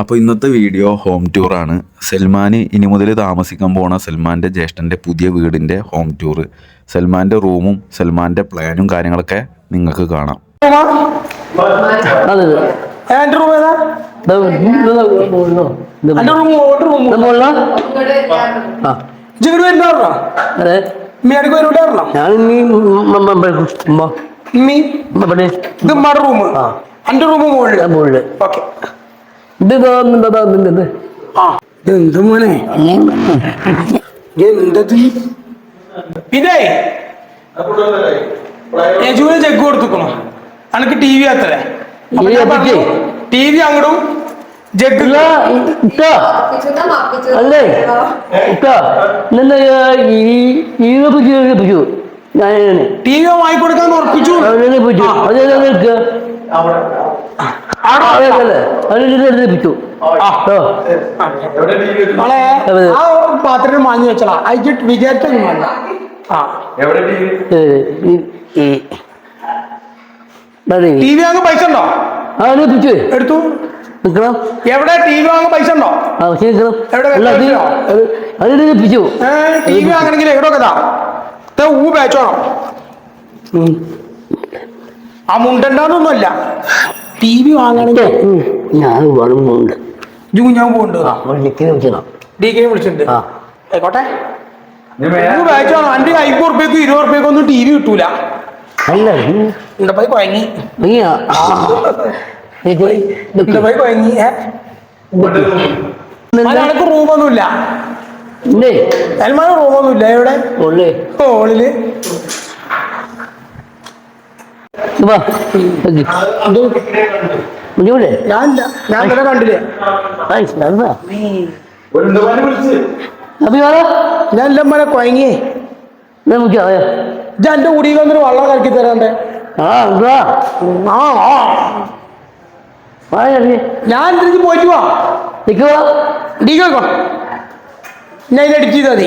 അപ്പോൾ ഇന്നത്തെ video home ടൂറാണ് Salman ഇനി മുതൽ താമസിക്കാൻ പോണ സൽമാന്റെ ജ്യേഷ്ഠന്റെ പുതിയ വീടിന്റെ ഹോം ടൂർ സൽമാന്റെ റൂമും സൽമാന്റെ പ്ലാനും കാര്യങ്ങളൊക്കെ നിങ്ങൾക്ക് കാണാം ഞാൻ റൂം മുകളിൽ ഓക്കെ എന്ത് മോനെ? എന്തത് പിന്നെ? യജുവിന് ചെക്ക് കൊടുത്തുക്കണോ? അനക്ക് ടി വി അത്രേ. ടി വി അങ്ങോട്ടും ജഗ് ഇല്ല, ഇക്ക, അല്ലേ? ഇക്ക, ഇന്നെന്താ ഈ ഈ പിടിച്ചു പിടിച്ചു ഞാൻ ടി വി വാങ്ങിക്കൊടുക്കാൻ ഉറപ്പിച്ചു. അവനെ പിടിച്ചു ആ. അതെ നിൽക്കുക പിടിച്ചു ആ. മോളെ പാത്രം വാങ്ങി വെച്ചടാ അയച്ചിട്ട് വിചാരിച്ചൊന്നും വേണ്ട. T V? വാങ്ങാൻ പൈസ ഉണ്ടോ? അവനെ പിടിച്ചു. എടുത്തു. നിൽക്കണം എവിടെ ടി വി വാങ്ങാൻ പൈസ ഉണ്ടോ? ആ നിൽക്കണം എവിടെ അല്ല അത് വെച്ചോ? അത് അതിനെ പിടിച്ചു. ടി വി വാങ്ങണമെങ്കിൽ എവിടെ കഥാ ഊ ബാച്ചോണം ആ മുണ്ടണ്ടാന്നൊന്നുമല്ല ടി വി വാങ്ങണമെങ്കിൽ ഞാൻ വളമുണ്ട് ജൂ ഞാൻ പോകുന്നുണ്ട് ആ വിളിക്കുന്ന വിളിക്കണം ഡി കെ വിളിച്ചിട്ടുണ്ട്. ആ. ആയിക്കോട്ടെ. ഊ ബാച്ചോണം അന്റെ അയ്പത് ഉറുപ്പ്യക്കും ഇരുപത് ഉറുപ്പ്യക്കും ഒന്നും ടി വി കിട്ടൂല. അല്ല കുഴങ്ങി കുഴങ്ങി അയാൾക്ക് റൂമൊന്നുമില്ല. റൂമൊന്നുമില്ല എവിടെ? ഓളിൽ ഹോളിൽ വാ. ഞാനില്ല ഞാൻ തന്നെ കണ്ടില്ലേ? ഞാൻ എല്ലാം മനെ കുഴങ്ങിയേ ഞാൻ എന്റെ കുടിയിൽ വന്നൊരു വെള്ളം കലക്കി തരാണ്ടേ. ഞാൻ തിരിച്ച് പോയിട്ട് വാ. നിൽക്കുക കേൾക്കോ ഞാൻ ഇത് എഡിറ്റ് ചെയ്താൽ മതി.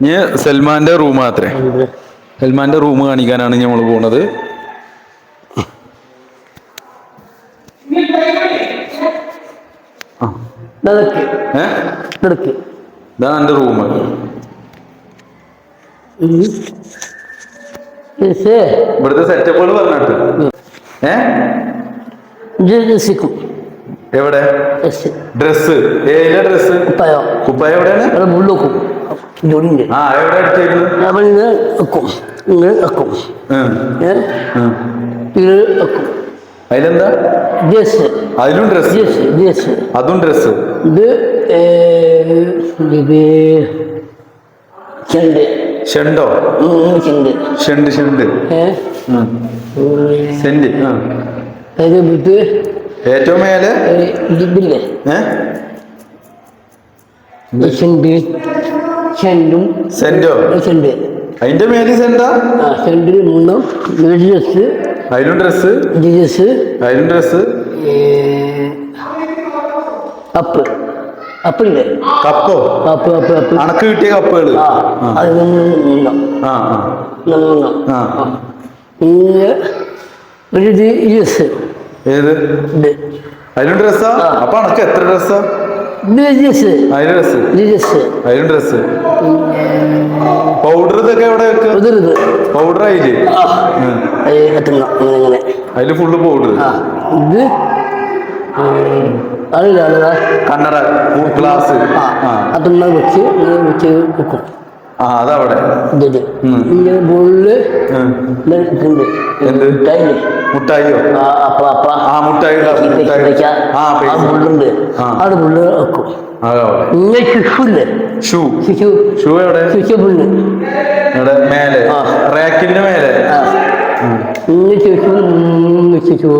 ഇനി സൽമാന്റെ റൂം അത്രേ സൽമാന്റെ റൂം കാണിക്കാനാണ് നമ്മൾ പോണത്. ഇതാണ് എന്റെ റൂം. ഇവിടുത്തെ സെറ്റപ്പുകൾ പറഞ്ഞിട്ട്. ഏ? രസിക്കും എവിടെ? Dress dress. ഡ്രസ് കുപ്പായോ? കുപ്പായ എവിടെയാണ്? മുള്ളോക്കും. അടിച്ചേക്കുന്നത് അവൻ ഇങ്ങനെ വെക്കും. ഇങ്ങനെ വെക്കും. ഇത് വെക്കും. അതിലെന്താ? ഡ്രസ് അതിലും ഡ്രസ് ഡ്രസ് ജേസ് അതും ഡ്രസ് ഇത് ചെണ്ട്. ചെണ്ടോ? ചെണ്ട്. ചെണ്ട് ചെണ്ട്. സെന്റ്. അത് ഇത് ഏറ്റവും മേലെ? ഇതില്ലേ? ഏ? ചെണ്ട്. ചെണ്ടും സെന്റോ? സെന്റ്. അതിന്റെ മേലെ സെന്റാ ആ ചെണ്ടിൽ മൂന്നും ജസ് അതിലും ഡ്രസ്സ്? ജസ് അതിലും ഡ്രസ്സ്? അപ്പ് അപ്പില്ലേ കപ്പോ? Cup cup cup. അണക്ക് കിട്ടിയ ആ അത് ഒരു ഇത് ഏത്? അതിലും ഡ്രസ്സാ. അപ്പൊ അണക്ക് എത്ര ഡ്രസ്സാ? പൗഡർ ഇതൊക്കെ എവിടെ പൗഡർ അതിൽ ഫുള്ള് പൗഡർ ഇത്? കണ്ണട ഗ്ലാസ് അതൊന്ന വെച്ച് വെച്ച് വെക്കും. അതവിടെ. ഇങ്ങനെ മുട്ടായിയോ? ആ മുട്ടായി. ആ വെക്കും. ഇങ്ങനെ ഷൂ. ശിശു. ഷൂ എവിടെ? മേലെ. ആ. റാക്കിന്റെ മേലെ. ആ. ഇങ്ങനെ ശിശു ഇങ്ങനെ ശിശു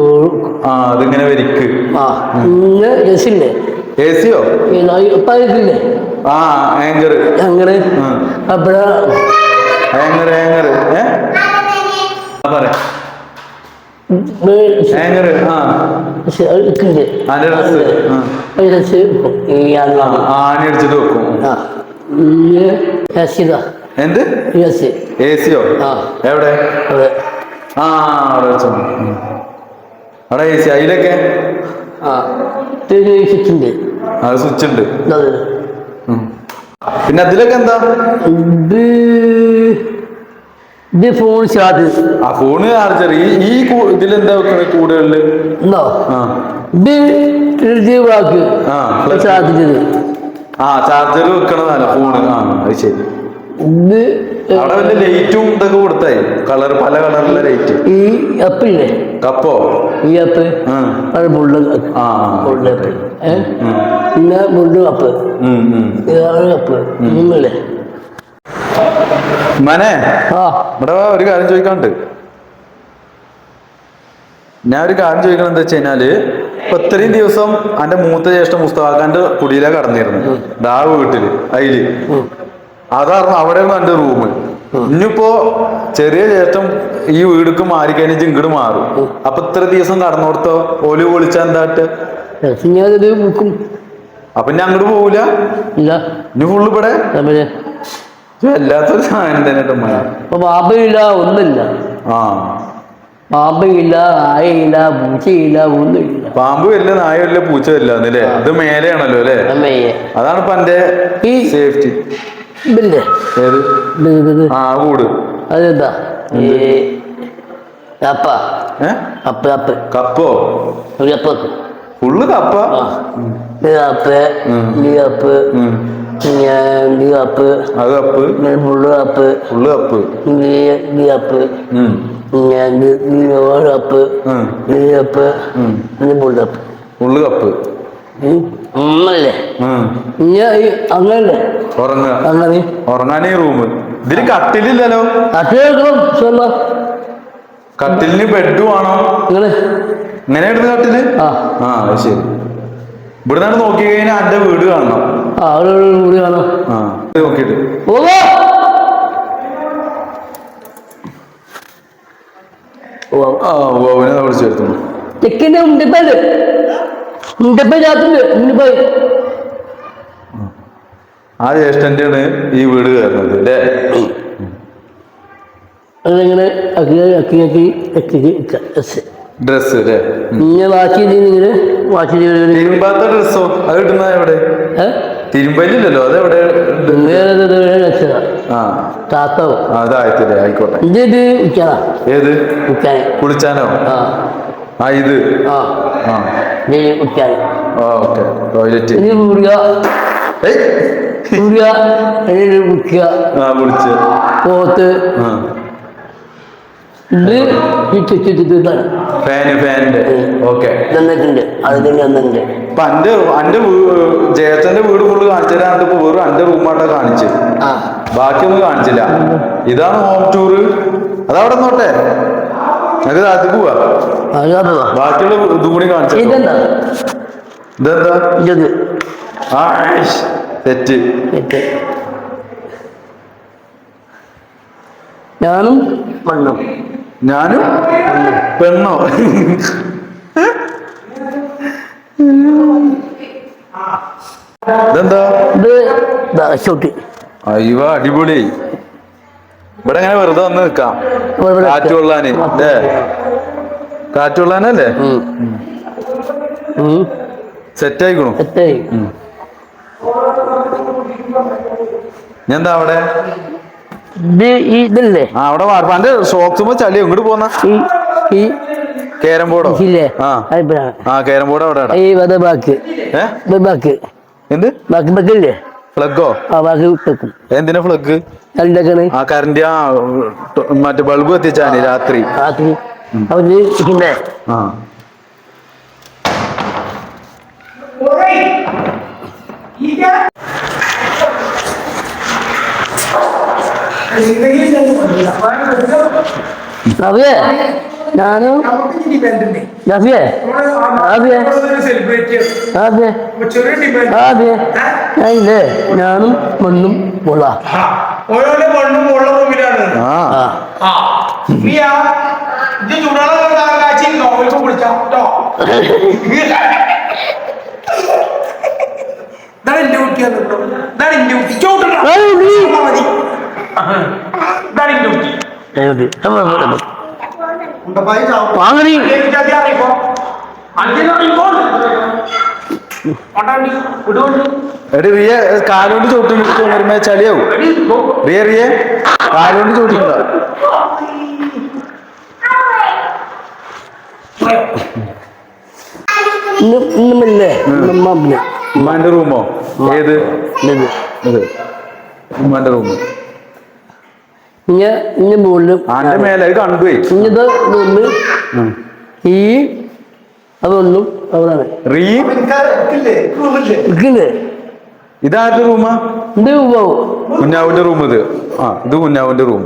ആ അതിങ്ങനെ വരിക്ക്. ആ ഇന്ന് രസില്ലേ എസിയോ സിയോ ഇല്ലേ ആ ആങ്കർ. അങ്ങനെ ആ. അപ്പഴ? Anchor anchor. ഏ? ആ, പറ. ആങ്കർ ആ. ഡ്രസ് ആണി അടിച്ചിട്ട് വെക്കും. എന്ത്? രസ് എ സിയോ ആ. എവിടെ? അതെ ആ അവിടെ വെച്ചോ. ഉം. അവിടെ എ സി അതിലൊക്കെ? ആ. ഉണ്ട്. അത് സ്വിച്ച് ഉണ്ട്. പിന്നെ അതിലൊക്കെ എന്താ? ഇത് ഇത് ഫോൺ ചാർജ് ആ ഫോണ് ചാർജർ ഈ ഈ ഇതിലെന്താ വെക്കണ കൂടുതൽ ഉണ്ടോ ആ. ഇത് ആ. ചാർജ് ആ ചാർജർ വെക്കണതല്ല ഫോണ് ആ അത് ശരി. ഇത് അവിടെ വല്ല ലൈറ്റും ഇതൊക്കെ കൊടുത്തായി. കളർ പല കളറിലെ ലൈറ്റ് ഈ അപ്പില്ലേ കപ്പോ ഈ അപ്പ് ആ. അത് ബുള്ള് ആ മുള്ള അപ്പ് ഏ? ഉം. പിന്നെ ബുള്ള് കപ്പ്. കപ്പ്. മൂന്നല്ലേ മനെ ഇവിടെ ഒരു കാര്യം ചോദിക്കാണ്ട് ഞാൻ ഒരു കാര്യം ചോദിക്കണം എന്താ വെച്ച് കഴിഞ്ഞാൽ ഇപ്പൊ ഇത്രയും ദിവസം എന്റെ മൂത്ത ജ്യേഷ്ഠ മുസ്തഫാഖാന്റെ കുടിയിലാ കടന്നിരുന്നു ദാ വീട്ടിൽ അയിൽ. അതായിരുന്നു അവിടെ എന്റെ റൂം ഇനിയിപ്പോ ചെറിയ ചേട്ടൻ ഈ വീടുക്ക് മാറിക്കഴിഞ്ഞാൽ ഇങ്ങോട്ട് മാറും. അപ്പൊ ഇത്ര ദിവസം കടന്നോടത്തോ ഓൽ വിളിച്ചാ എന്താട്ട്? ഞാനത് അപ്പൊ ഞാൻ അങ്ങോട്ട് പോവില്ല ഇല്ല. ഇനി ഫുള്ള് ഇവിടെ? വല്ലാത്തൊരു സാധനം തന്നെ അപ്പൊ ബാബയില്ല ഒന്നില്ല ആ. ബാബയില്ല ആയയില്ല പൂച്ചയില്ല ഒന്നുമില്ല. പാമ്പ് വല്ല നായ വല്ല പൂച്ച എന്നല്ലേ ഇത് മേലെയാണല്ലോ അല്ലേ? അതാണ് ഇപ്പൊ എന്റെ ഈ സേഫ്റ്റി ഏത്? ഇത് ആ കൂട്. അതെന്താ? ഈ ഏ. കപ്പോ. ഒരു വെക്കും ഫുള്ള് കപ്പ? അത് cup? Full full cup? Full full cup? ഒന്നല്ലേ ഉം. ഞാൻ ഈ അങ്ങനല്ലേ? ഉറങ്ങുക. അങ്ങനെ? ഉറങ്ങാനേ റൂം ഇതിൽ കട്ടിലില്ലല്ലോ. സ്വന്ന കട്ടിലിന് ബെഡും ആണോ നിങ്ങൾ ഇങ്ങനെ എടുത്ത് കട്ടിൽ? ആ. ആ ശരി. ഇവിടെ നിന്ന് നോക്കി കഴിഞ്ഞാൽ എന്റെ വീട് കാണണം. ആ കൂടി കാണാം. ആ ഓ പോവാ. ആ ഓവനെ വിളിച്ചു വരുത്തുന്നു. ചെക്കിന്റെ ഉണ്ടിപ്പേ രാത്രി ഉണ്ടിപ്പേ ആ ജ്യേഷ്ഠന്റെയാണ് ഈ വീട് കയറുന്നത് അല്ലേ അതങ്ങനെ? അക്കി അക്കി അക്കി ഡ്രസ്സ് അല്ലേ ഇങ്ങനെ വാച്ച് ചെയ്തിങ്ങനെ ചെയ്ത് തിരുമ്പാത്ത ഡ്രസ്സോ അത് കിട്ടുന്ന എവിടെ? തിരുമ്പലില്ലല്ലോ അതെവിടെ? അതായത്തില്ലേ ആയിക്കോട്ടെ. ഇത് ഏത്? കുളിച്ചാനോ? ആ ഇത്. ആ. ആ. ഓക്കെ. ടോയ്ലറ്റ്. ഇത് കുടിക്കുക. ഏയ്. കുടിക്കുക. അതിന് കുടിക്കുക. ആ കുളിച്ച് പോത്ത്. ആ. ഇത് ഇതാണ്. ഫാന് ഫാനിന്റെ ഓക്കെ. തന്നിട്ടുണ്ട് അത് തന്നെ തന്നിട്ടുണ്ട് അപ്പൊ അന്റെ അന്റെ വീ- വീട് ഫുള്ള് കാണിച്ചു തരാണ്ട് ഇപ്പൊ വെറും അന്റെ റൂമായിട്ടാ കാണിച്ച് ബാക്കിയൊന്നും കാണിച്ചില്ല. ഇതാണ് ഹോം ടൂർ അതവിടെ നോട്ടെ ഞങ്ങൾക്ക് താഴത്തേക്ക് പോവാ? അത് ബാക്കിയുള്ള ഇതും കൂടി കാണിച്ചു. ഇതെന്താ? ഇതെന്താ? ഇത് ആ തെറ്റ്. ഇത് ഞാനും മണ്ണും ഞാനും പെണ്ണോ? ഇതെന്താ? ഇത് അടിപൊളി. ഇവിടെ അങ്ങനെ വെറുതെ വന്ന് നിക്കാം കാറ്റ് കൊള്ളാന് അല്ലേ? കാറ്റ് കൊള്ളാനല്ലേ സെറ്റ് ആയിക്കണു ഞാൻ എന്താ അവിടെ? ഇതല്ലേ? ആ അവിടെ വാർപ്പാന്റെ ഷോക്സുമ്പോ ചളി ഇങ്ങോട്ട് പോന്ന? ഈ കേരം ബോർഡോ? ഇല്ലേ? ആ. കേരം ബോർഡ് അവിടെ. ഈ ബാക്ക്. ബാക്ക്. എന്ത്? ബാക്ക് ബാക്കില്ലേ ഫ്ലഗോ ആ ബാക്ക് എന്തിനാ ഫ്ലഗ് എന്തൊക്കെയാണ് ആ കറണ്ട് ആ മറ്റേ ബൾബ് എത്തിച്ചാന് രാത്രി. രാത്രി. അവർ ഇരിക്കണ്ടേ ആ. നവ്യേ ഞാനും? നവ്യേ നവ്യേ. നവ്യേ. നവ്യേ ഞാനില്ലേ? ഞാനും മണ്ണും മുള്ള ഓരോന്റെ മണ്ണും ഉള്ള റൂമിലാണ് ഇത് ചൂടാളെ കാച്ചി നോവൽക്ക് കുടിച്ചാ ഇതാണ് എന്റെ കുട്ടിയാണ് കേട്ടോ. ഇതാണ് എന്റെ കുട്ടി. ചൂട്ടണം. മതി. ഇതാണ് എന്റെ കുട്ടി. ദൈവമേ, എടി റിയ കാലുകൊണ്ട് ചോട്ടി വരുമ്പോ ചളിയാവും. റിയ റിയ കാലുകൊണ്ട് ചോട്ടിണ്ട ഉമ്മാന്റെ റൂമോ? ഏത്? ഉമ്മാന്റെ റൂമ്. ഇങ്ങനെ ഇങ്ങനെ മുകളിൽ ആന്റെ മേലെ കണ്ടുപോയി ഈ അതൊന്നും അവിടാണ് റീ? ഇതാരുടെ റൂമാ? ഇത് പോവും കുഞ്ഞാവിന്റെ റൂം ഇത്. ആ ഇത് കുഞ്ഞാവിന്റെ റൂം.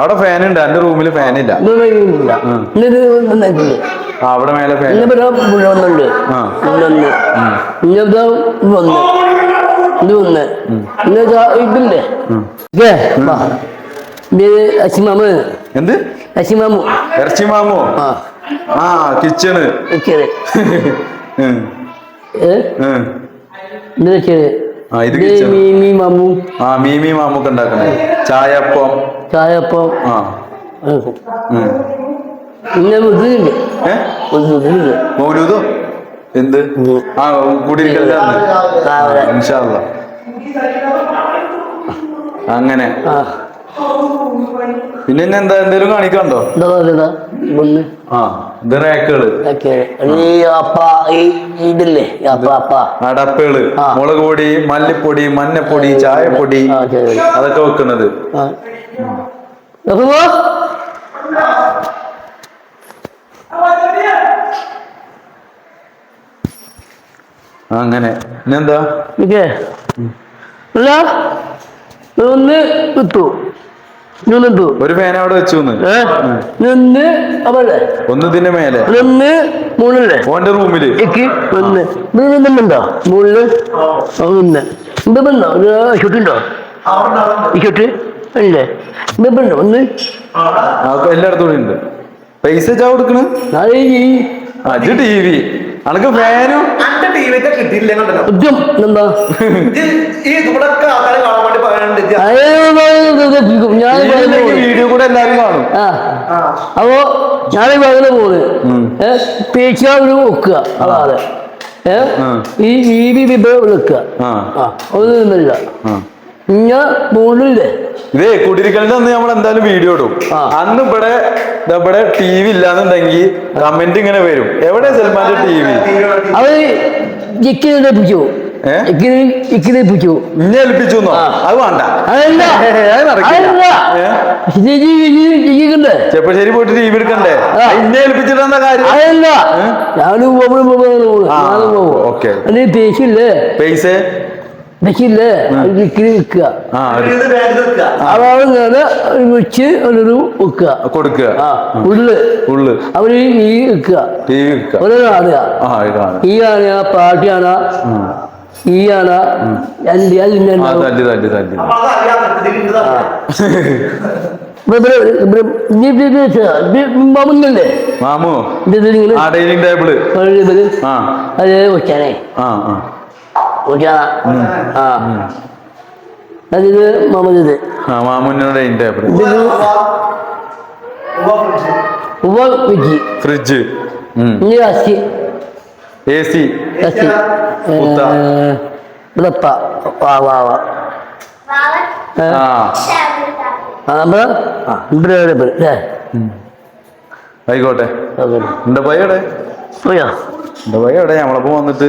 അവിടെ ഫാൻ ഉണ്ട് എന്റെ റൂമിൽ ഫാൻ ഇല്ല അവിടെ മേലെ ഫാൻ. ഇന്നൊന്ന്. ഇന്നത്തെ ഒന്ന് ഇത് ഒന്ന് ഇന്നത്തെ ഇതില്ലേ? ഇതേ, അസിമാമ് എന്ത്? അസിമാമു ഇറച്ചി മാമോ. ആ. ആ കിച്ചണ്. ഇത് മീമി മാമു. ആ മീമി മാമൊക്കെ ഉണ്ടാക്കണേ ചായപ്പം. ചായപ്പം. ആ. മൗലൂദോ? എന്ത്? ആ. അങ്ങനെ. പിന്നെ എന്താ എന്തേലും കാണിക്കണ്ടോ എന്താ ഇത് റേക്കുകൾ. ഒക്കെ ഈ അപ്പ ഈ ഇതില്ലേ? ഈ അപ്പ അപ്പ. അടപ്പുകൾ മുളക് പൊടി മല്ലിപ്പൊടി മഞ്ഞപ്പൊടി ചായപ്പൊടി അതൊക്കെ വെക്കുന്നത്. അങ്ങനെ. ഇനി എന്താ അല്ല ഒന്ന് വിട്ടു നിന്നിട്ടു. ഒരു ഫാൻ അവിടെ വെച്ചു നിന്ന് അവളെ. ഒന്ന് ഇതിന്റെ മേലെ. നിന്ന് മുകളിലെ. ഓന്റെ റൂമിൽ. ഇത് നിന്നുണ്ടോ മുകളിൽ? നിന്ന്. ഇതുണ്ടോ ഷുട്ടുണ്ടോ ഈ ഷുട്ട് ഇല്ലേ? ഇതുണ്ടോ ഒന്ന്. ആ, എല്ലായിടത്തും ഉണ്ട്. പൈസ ചാ കൊടുക്കണ്? T V. അനക്ക് ഫാനും ടിവിന്റെ കിട്ടിയില്ല എന്താ? ഈ ഇവിടൊക്കെ ആൾക്കാരെ കാണാൻ വേണ്ടി പറയാനുണ്ട്. ഞാൻ വീഡിയോ കൂടെ എല്ലാരും കാണും. അപ്പോ ഞാൻ പകൽ ഏ പേച്ചാവിന് അതാണ് ഏഹ് ഈ ഈ വെക്കുക ആ. ആ ഒന്നുമില്ല ഞാൻ പോണില്ലേ ഇതേ കുടിരിക്കലിന്റെ അന്ന് നമ്മൾ എന്തായാലും വീഡിയോ ഇടും അന്ന് ഇവിടെ ഇവിടെ ടി വി ഇല്ലാന്നുണ്ടെങ്കിൽ കമന്റ് ഇങ്ങനെ വരും എവിടെ സൽമാന്റെ ടി വി ഇന്നെ ഏൽപ്പിച്ചു. അത് വേണ്ട? ചെപ്പശ്ശേരി പോയിട്ട് ടി വി എടുക്കണ്ടേ ആ. ഇന്നെ ഏൽപ്പിച്ചിട്ട് കാര്യം അതല്ല ഞാനും പോകും ഓക്കേ. പൈസ ഇത് ബാഗ് വെക്കുക. അതാണ് ഞാൻ വെച്ച് ഒരു വെക്കുക. കൊടുക്കുക. ഉള്ളു. ഉള്ള്. അവർ ഈ വെക്കുക. ഈ ഒരു കാണുക ആ ഇതാണ് ഈ ആന. പാട്ടിയാന ഈ ആന രണ്ട് അതിന്റെ ആ തല്ലി തല്ലി തല്ലി. അപ്പൊ അത് അറിയാം ഇതിൽ ഉണ്ട് അറിയാം. മാമുന്നല്ലേ? മാമു ഇതിങ്ങനെ ആ ഡൈനിങ് ടേബിൾ. ആ. അത് വെച്ചാനേ ആ. ആ. ഇത്? ഫ്രിഡ്ജ്. A C. വാ വാ വാ. ആയിക്കോട്ടെ. എന്റെ പയ്യ എന്റെ പയ്യ നമ്മളപ്പോ ഞമ്മളപ്പോ വന്നിട്ട്.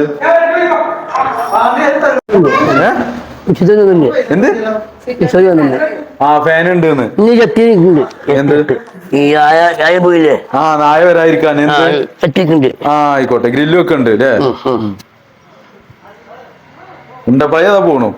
എന്ത്? ആ ഫാൻ ഉണ്ട് പോയില്ലേ? ആ നായ വരാതിരിക്കാൻ ആ എന്ത് ചത്തിട്ടുണ്ട് ആ ആയിക്കോട്ടെ ഗ്രില്ലും ഒക്കെ ഉണ്ട് അല്ലേ? ഉം, ഉം. എന്റെ പോണു?